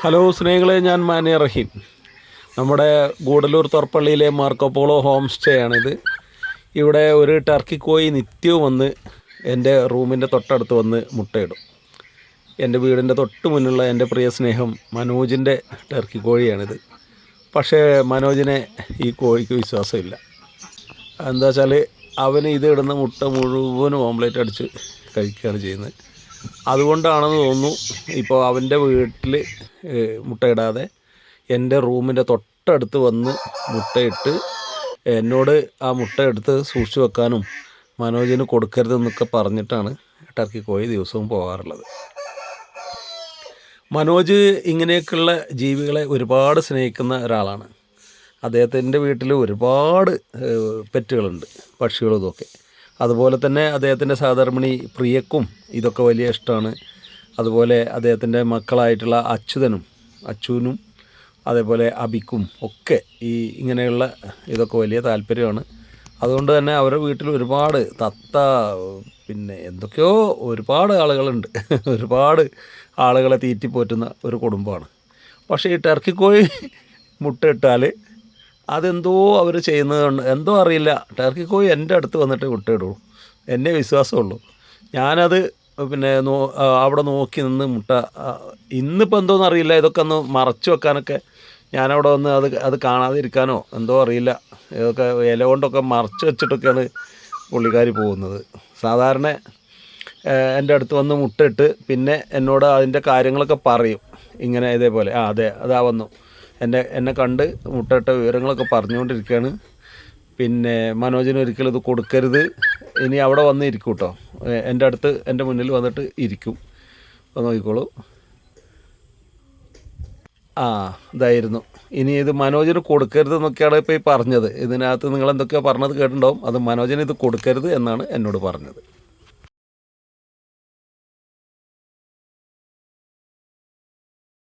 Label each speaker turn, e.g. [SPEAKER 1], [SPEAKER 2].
[SPEAKER 1] Hello സ്നേഹികളെ ഞാൻ മാനിയ റഹീം. നമ്മുടെ ഗൂഡല്ലൂർ തുറപ്പള്ളിയിലെ മാർക്കോപോളോ ഹോം സ്റ്റേ ആണിത്. ഇവിടെ ഒരു ടർക്കി കോഴി നിത്യവും വന്ന് എന്റെ റൂമിന്റെ തൊട്ടടുത്ത് വന്ന് മുട്ടയിടും. എന്റെ വീടിന്റെ തൊട്ട് മുന്നിലുള്ള എന്റെ പ്രിയ സ്നേഹം മനോജിന്റെ ടർക്കി കോഴിയാണിത്. പക്ഷേ മനോജിനെ ഈ കോഴിക്ക് വിശ്വാസമില്ല. എന്താ വെച്ചാൽ അവന് ഇത് ഇടുന്ന മുട്ട മുഴുവനും ഓംലേറ്റ് അടിച്ച് കഴിക്കുകയാണ് ചെയ്യുന്നത്. അതുകൊണ്ടാണെന്ന് തോന്നുന്നു ഇപ്പോൾ അവന്റെ വീട്ടിൽ മുട്ടയിടാതെ എന്റെ റൂമിന്റെ തൊട്ടടുത്ത് വന്ന് മുട്ടയിട്ട് എന്നോട് ആ മുട്ട എടുത്ത് സൂക്ഷിച്ചു വെക്കാനും മനോജിന് കൊടുക്കരുതെന്നൊക്കെ പറഞ്ഞിട്ടാണ് ടർക്കി കോഴി ദിവസവും പോകാറുള്ളത്. മനോജ് ഇങ്ങനെയൊക്കെയുള്ള ജീവികളെ ഒരുപാട് സ്നേഹിക്കുന്ന ഒരാളാണ്. അദ്ദേഹത്തിന്റെ വീട്ടിൽ ഒരുപാട് പെറ്റുകളുണ്ട് പക്ഷികളും ഇതൊക്കെ. അതുപോലെ തന്നെ അദ്ദേഹത്തിന്റെ സഹധർമ്മിണി പ്രിയക്കും ഇതൊക്കെ വലിയ ഇഷ്ടമാണ്. അതുപോലെ അദ്ദേഹത്തിന്റെ മക്കളായിട്ടുള്ള അച്യുതനും അച്ചുവിനും അതേപോലെ അബിക്കും ഒക്കെ ഈ ഇങ്ങനെയുള്ള ഇതൊക്കെ വലിയ താല്പര്യമാണ്. അതുകൊണ്ട് തന്നെ അവരുടെ വീട്ടിൽ ഒരുപാട് തത്ത പിന്നെ എന്തൊക്കെയോ ഒരുപാട് ആളുകളുണ്ട്. ഒരുപാട് ആളുകളെ തീറ്റിപ്പോറ്റുന്ന ഒരു കുടുംബമാണ്. പക്ഷേ ഈ ടർക്കി കോഴി മുട്ടയിട്ടാൽ അതെന്തോ അവർ ചെയ്യുന്നതുകൊണ്ട് എന്തോ അറിയില്ല. ടർക്കി കോഴി എന്റെ അടുത്ത് വന്നിട്ട് മുട്ടയിടുള്ളൂ എന്നെ വിശ്വാസമുള്ളൂ. ഞാനത് പിന്നെ നോ അവിടെ നോക്കി നിന്ന് മുട്ട ഇന്നിപ്പോൾ എന്തോന്ന് അറിയില്ല. ഇതൊക്കെ ഒന്ന് മറച്ചു വെക്കാനൊക്കെ ഞാനവിടെ വന്ന് അത് അത് കാണാതെ ഇരിക്കാനോ എന്തോ അറിയില്ല. ഇതൊക്കെ ഇല കൊണ്ടൊക്കെ മറച്ചു വെച്ചിട്ടൊക്കെയാണ് പുള്ളിക്കാരി പോകുന്നത്. സാധാരണ എന്റെ അടുത്ത് വന്ന് മുട്ടയിട്ട് പിന്നെ എന്നോട് അതിന്റെ കാര്യങ്ങളൊക്കെ പറയും. ഇങ്ങനെ ഇതേപോലെ. ആ അതെ അതാ വന്നു. എന്നെ എന്നെ കണ്ട് മുട്ടയിട്ട വിവരങ്ങളൊക്കെ പറഞ്ഞുകൊണ്ടിരിക്കുകയാണ്. പിന്നെ മനോജിന് ഒരിക്കലും ഇത് കൊടുക്കരുത്. ഇനി അവിടെ വന്ന് ഇരിക്കും കേട്ടോ എന്റെ അടുത്ത് എന്റെ മുന്നിൽ വന്നിട്ട് ഇരിക്കും. അപ്പോൾ നോക്കിക്കോളൂ. ആ ഇതായിരുന്നു. ഇനി ഇത് മനോജിന് കൊടുക്കരുത് എന്നൊക്കെയാണ് ഇപ്പോൾ ഈ പറഞ്ഞത്. ഇതിനകത്ത് നിങ്ങൾ എന്തൊക്കെയാണ് പറഞ്ഞത് കേട്ടിട്ടുണ്ടാവും. അത് മനോജിന് ഇത് കൊടുക്കരുത് എന്നാണ് എന്നോട് പറഞ്ഞത്.